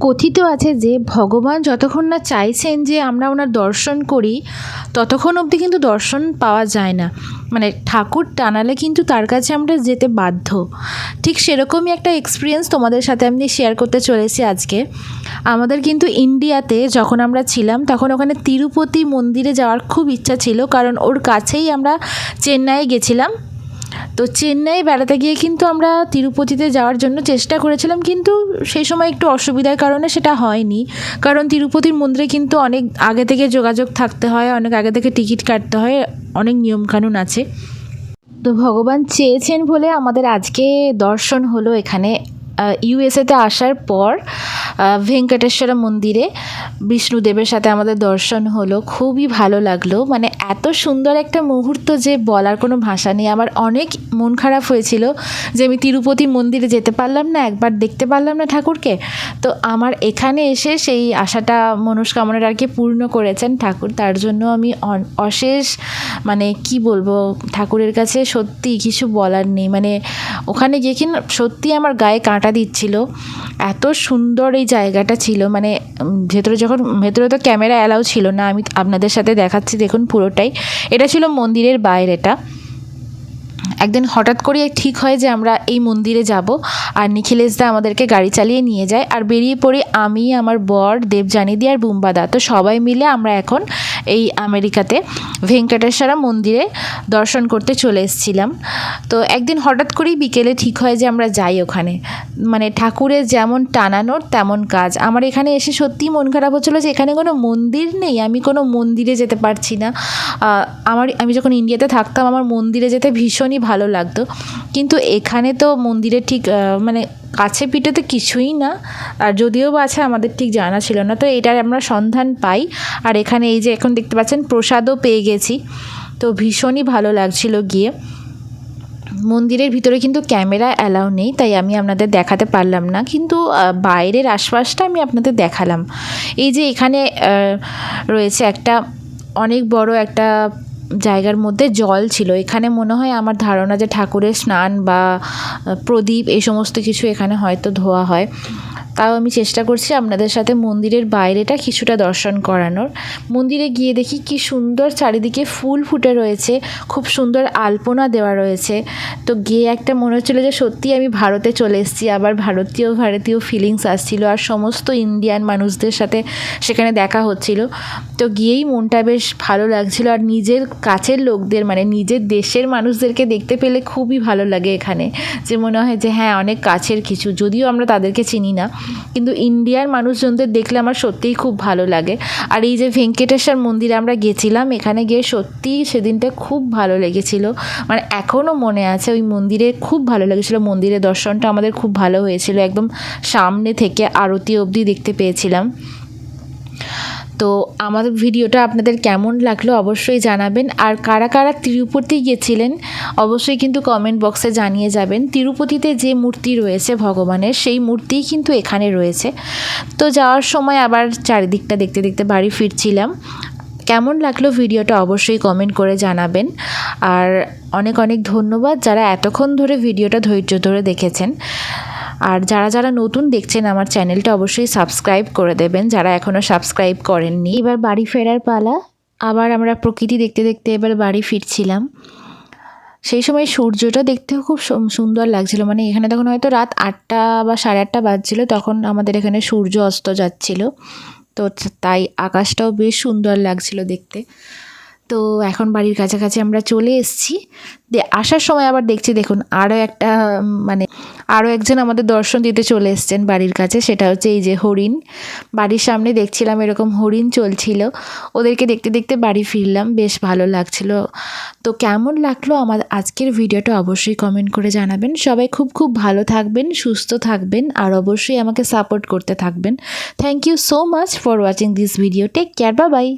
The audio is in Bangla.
কথিত আছে যে ভগবান যতক্ষণ না চাইছেন যে আমরা ওনার দর্শন করি, ততক্ষণ অবধি কিন্তু দর্শন পাওয়া যায় না। মানে ঠাকুর টানালে কিন্তু তার কাছে আমরা যেতে বাধ্য। ঠিক সেরকমই একটা এক্সপিরিয়েন্স তোমাদের সাথে আমি শেয়ার করতে চলেছি আজকে। আমাদের কিন্তু ইন্ডিয়াতে যখন আমরা ছিলাম, তখন ওখানে তিরুপতি মন্দিরে যাওয়ার খুব ইচ্ছা ছিল, কারণ ওর কাছেই আমরা চেন্নাইয়ে গেছিলাম। তো চেন্নাই বেড়াতে গিয়ে কিন্তু আমরা তিরুপতিতে যাওয়ার জন্য চেষ্টা করেছিলাম, কিন্তু সেই সময় একটু অসুবিধার কারণে সেটা হয়নি। কারণ তিরুপতির মন্দিরে কিন্তু অনেক আগে থেকে যোগাযোগ থাকতে হয়, অনেক আগে থেকে টিকিট কাটতে হয়, অনেক নিয়মকানুন আছে। তো ভগবান চেয়েছেন বলে আমাদের আজকে দর্শন হলো এখানে। ইউএসএতে আসার পর ভেঙ্কটেশ্বর মন্দিরে বিষ্ণুদেবের সাথে আমাদের দর্শন হলো। খুবই ভালো লাগল। মানে এত সুন্দর একটা মুহূর্ত যে বলার কোনো ভাষা নেই। আমার অনেক মন খারাপ হয়েছিল যে আমি তিরুপতি মন্দিরে যেতে পারলাম না, একবার দেখতে পারলাম না ঠাকুরকে। তো আমার এখানে এসে সেই আশাটা, মনস্কামনাটা আর কি পূর্ণ করেছেন ঠাকুর। তার জন্য আমি অশেষ মানে কি বলব, ঠাকুরের কাছে সত্যি কিছু বলার নেই। মানে ওখানে গিয়ে কি না, সত্যি আমার গায়ে কাঁটা দিচ্ছিল। এত সুন্দর এই জায়গাটা ছিল মানে ভেতরে যখন, ভেতরে তো ক্যামেরা অ্যালাউ ছিল না, আমি আপনাদের সাথে দেখাচ্ছি, দেখুন পুরোটাই। এটা ছিল মন্দিরের বাইরেটা। একদিন হঠাৎ করে ঠিক হয় যে আমরা এই মন্দিরে যাব, আর নিখিলেশদা আমাদেরকে গাড়ি চালিয়ে নিয়ে যায়, আর বেরিয়ে পড়ি আমি, আমার বর দেবজানিদি আর বুম্বাদা, তো সবাই মিলে আমরা এখন এই আমেরিকাতে, ভেঙ্কটেশ্বরা মন্দিরে দর্শন করতে চলে এসেছিলাম। তো একদিন হঠাৎ করেই বিকেলে ঠিক হয় যে আমরা যাই ওখানে। মানে ঠাকুরের যেমন টানানোর তেমন কাজ। আমার এখানে এসে সত্যিই মন খারাপ হচ্ছিল যে এখানে কোনো মন্দির নেই। আমি কোনো মন্দিরে যেতে পারছি না। আমার, আমি যখন ইন্ডিয়াতে থাকতাম, আমার মন্দিরে যেতে ভীষণই ভালো লাগতো। কিন্তু এখানে তো মন্দিরে ঠিক মানে কাছে পিঠে তো কিছুই না। আর যদিও বা আছে, আমাদের ঠিক জানা ছিল না। তো এটার আমরা সন্ধান পাই। আর এখানে এই যে এখন দেখতে পাচ্ছেন, প্রসাদও পেয়ে গেছি। তো ভীষণই ভালো লাগছিল গিয়ে। মন্দিরের ভিতরে কিন্তু ক্যামেরা অ্যালাউ নেই, তাই আমি আপনাদের দেখাতে পারলাম না। কিন্তু বাইরের আশপাশটা আমি আপনাদের দেখালাম। এই যে এখানে রয়েছে একটা অনেক বড় একটা জায়গার মধ্যে জল ছিল। এখানে মনে হয় আমার ধারণা যে ঠাকুরের স্নান বা প্রদীপ এই সমস্ত কিছু এখানে হয়তো ধোয়া হয়। তাও আমি চেষ্টা করছি আপনাদের সাথে মন্দিরের বাইরেটা কিছুটা দর্শন করানোর। মন্দিরে গিয়ে দেখি কি সুন্দর চারিদিকে ফুল ফুটে রয়েছে, খুব সুন্দর আলপনা দেওয়া রয়েছে। তো গিয়ে একটা মনে হচ্ছিল যে সত্যি আমি ভারতে চলে এসেছি, আবার ভারতীয় ভারতীয় ফিলিংস আসছিল আর সমস্ত ইন্ডিয়ান মানুষদের সাথে সেখানে দেখা হচ্ছিল। তো গিয়েই মনটা বেশ ভালো লাগছিল আর নিজের কাছের লোকদের মানে নিজের দেশের মানুষদেরকে দেখতে পেলে খুবই ভালো লাগে এখানে। যে মনে হয় যে হ্যাঁ অনেক কাছের কিছু, যদিও আমরা তাদেরকে চিনি না। কিন্তু ইন্ডিয়ার মানুষজনদের দেখলে আমার সত্যিই খুব ভালো লাগে। আর এই যে ভেঙ্কটেশ্বর মন্দিরে আমরা গেছিলাম, এখানে গিয়ে সত্যিই সেদিনটা খুব ভালো লেগেছিল। মানে এখনও মনে আছে ওই মন্দিরে খুব ভালো লেগেছিলো। মন্দিরের দর্শনটা আমাদের খুব ভালো হয়েছিল। একদম সামনে থেকে আরতি অবধি দেখতে পেয়েছিলাম। তো আমাদের ভিডিওটা আপনাদের কেমন লাগল অবশ্যই জানাবেন। আর কারা কারা তিরুপতি গিয়েছিলেন, অবশ্যই কিন্তু কমেন্ট বক্সে জানিয়ে যাবেন। তিরুপতিতে যে মূর্তি রয়েছে ভগবানের, সেই মূর্তিই কিন্তু এখানে রয়েছে। তো যাওয়ার সময় আবার চারিদিকটা দেখতে দেখতে বাড়ি ফিরছিলাম। কেমন লাগল ভিডিওটা অবশ্যই কমেন্ট করে জানাবেন। আর অনেক অনেক ধন্যবাদ যারা এতক্ষণ ধরে ভিডিওটা ধৈর্য ধরে দেখেছেন। আর যারা যারা নতুন দেখছেন আমার চ্যানেলটা অবশ্যই সাবস্ক্রাইব করে দেবেন, যারা এখনও সাবস্ক্রাইব করেননি। এবার বাড়ি ফেরার পালা, আবার আমরা প্রকৃতি দেখতে দেখতে এবার বাড়ি ফিরছিলাম। সেই সময় সূর্যটা দেখতেও খুব সুন্দর লাগছিল মানে এখানে তখন হয়তো রাত আটটা বা সাড়ে আটটা বাজছিল, তখন আমাদের এখানে সূর্য অস্ত যাচ্ছিল। তো, তাই আকাশটাও বেশ সুন্দর লাগছিল দেখতে। তো এখন বাড়ির কাছাকাছি আমরা চলে এসেছি। আসার সময় আবার দেখছি, দেখুন আরও একটা মানে আরও একজন আমাদের দর্শন দিতে চলে এসছেন বাড়ির কাছে, সেটা হচ্ছে এই যে হরিণ। বাড়ির সামনে দেখছিলাম এরকম হরিণ চলছিল। ওদেরকে দেখতে দেখতে বাড়ি ফিরলাম, বেশ ভালো লাগছিল। তো কেমন লাগল আমার আজকের ভিডিওটা অবশ্যই কমেন্ট করে জানাবেন। সবাই খুব খুব ভালো থাকবেন, সুস্থ থাকবেন, আর অবশ্যই আমাকে সাপোর্ট করতে থাকবেন। Thank you so much for watching this video take care বা বাই